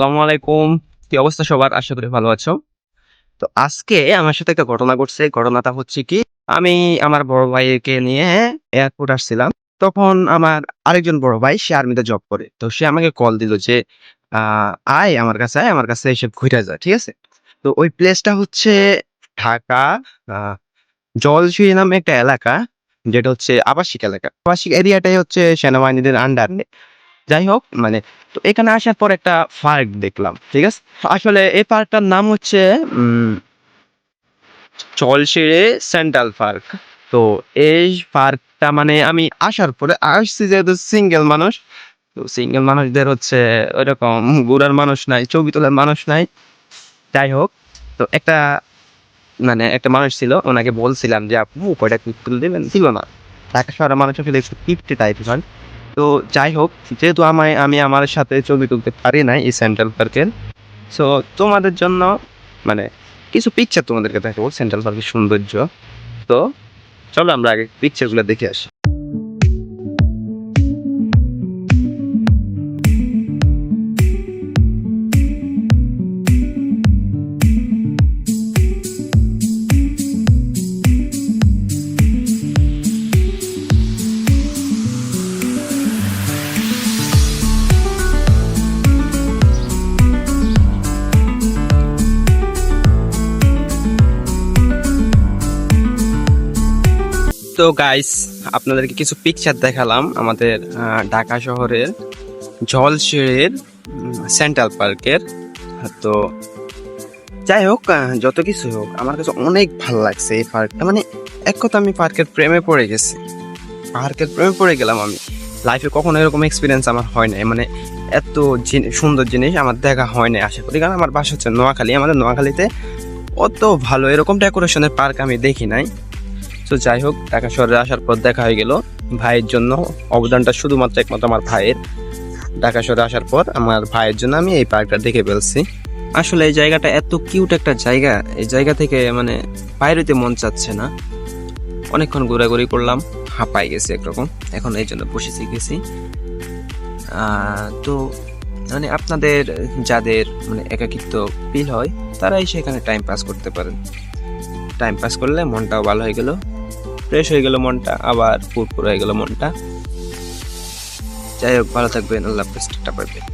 আসসালামু আলাইকুম। কি অবস্থা সবার? আশা করি ভালো আছো। তো আজকে আমার সাথে একটা ঘটনা ঘটছে। ঘটনাটা হচ্ছে কি আমি আমার বড় ভাইকে নিয়ে এয়ারপোর্ট আসছিলাম। তখন আমার আরেকজন বড় ভাই সে আর্মিতে জব করে। তো সে আমাকে কল দিল যে আয় আমার কাছে আয় আমার কাছে এসে ঘুরে যায় ঠিক আছে? তো ওই প্লেসটা হচ্ছে ঢাকা আহ, জলসুই নামে একটা এলাকা যেটা হচ্ছে আবাসিক এলাকা। আবাসিক এরিয়াটাই হচ্ছে সেনাবাহিনীদের আন্ডারে যাই হোক মানে তো এখানে আসার পর একটা পার্ক দেখলাম, ঠিক আছে? আসলে এই পার্কটার নাম হচ্ছে চলশিড়ে সেন্ট্রাল পার্ক। তো এই পার্কটা মানে আমি আসার পরে আসছি যেহেতু সিঙ্গেল মানুষ, তো সিঙ্গেল মানুষদের হচ্ছে ওইরকম ঘোরার মানুষ নাই, ছবি তোলার মানুষ নাই। যাই হোক তো একটা মানে একটা মানুষ ছিল, ওনাকে বলছিলাম যে, আপু কয়টা ক্লিপ তুলে দেবেন? ছিল না। ঢাকা শহরের মানুষ আসলে একটু কিপটে টাইপের হয় তো যাই হোক যেহেতু আমায় আমি আমার সাথে ছবি তুলতে পারি নাই এই সেন্ট্রাল পার্কের সো তোমাদের জন্য মানে কিছু পিকচার তোমাদেরকে দেখাবো সেন্ট্রাল পার্কের সৌন্দর্য। তো চলো আমরা আগে পিকচারগুলো দেখে আসি। তো গাইস আপনাদেরকে কিছু পিকচার দেখালাম আমাদের ঢাকা শহরের জলশিড়ের সেন্ট্রাল পার্কের তো যাই হোক যত কিছু হোক, আমার কাছে অনেক ভালো লাগছে এই পার্কটা মানে এক কথা, আমি পার্কের প্রেমে পড়ে গেছি। পার্কের প্রেমে পড়ে গেলাম আমি। লাইফে কখনো এরকম এক্সপিরিয়েন্স আমার হয় নাই। মানে এত সুন্দর জিনিস আমার দেখা হয় নাই, আশা করি। কারণ আমার বাসা হচ্ছে নোয়াখালী। আমাদের নোয়াখালীতে অত ভালো এরকম ডেকোরেশনের পার্ক আমি দেখি নাই। তো যাই হোক, ঢাকা শহরে আসার পর দেখা হয়ে গেল। ভাইয়ের জন্য অবদানটা শুধুমাত্র একমাত্র আমার ভাইয়ের। ঢাকা শহরে আসার পর আমার ভাইয়ের জন্য আমি এই পার্কটা দেখে ফেলছি। আসলে এই জায়গাটা এত কিউট একটা জায়গা, এই জায়গা থেকে মানে বাইরেতে মন চাচ্ছে না। অনেকক্ষণ ঘোরাঘুরি করলাম হাঁপাই গেছি একরকম। এখন এই জন্য বসে শিখেছি তো মানে আপনাদের যাদের মানে একাকিত্ব ফিল হয়, তারাই সেখানে টাইম পাস করতে পারেন। টাইম পাস করলে মনটাও ভালো হয়ে গেল। ফ্রেশ হয়ে গেল মনটা, আবার ফুরফুর হয়ে গেল মনটা যাই হোক, ভালো থাকবেন, আল্লাহ হাফেজ, টাটা বাই।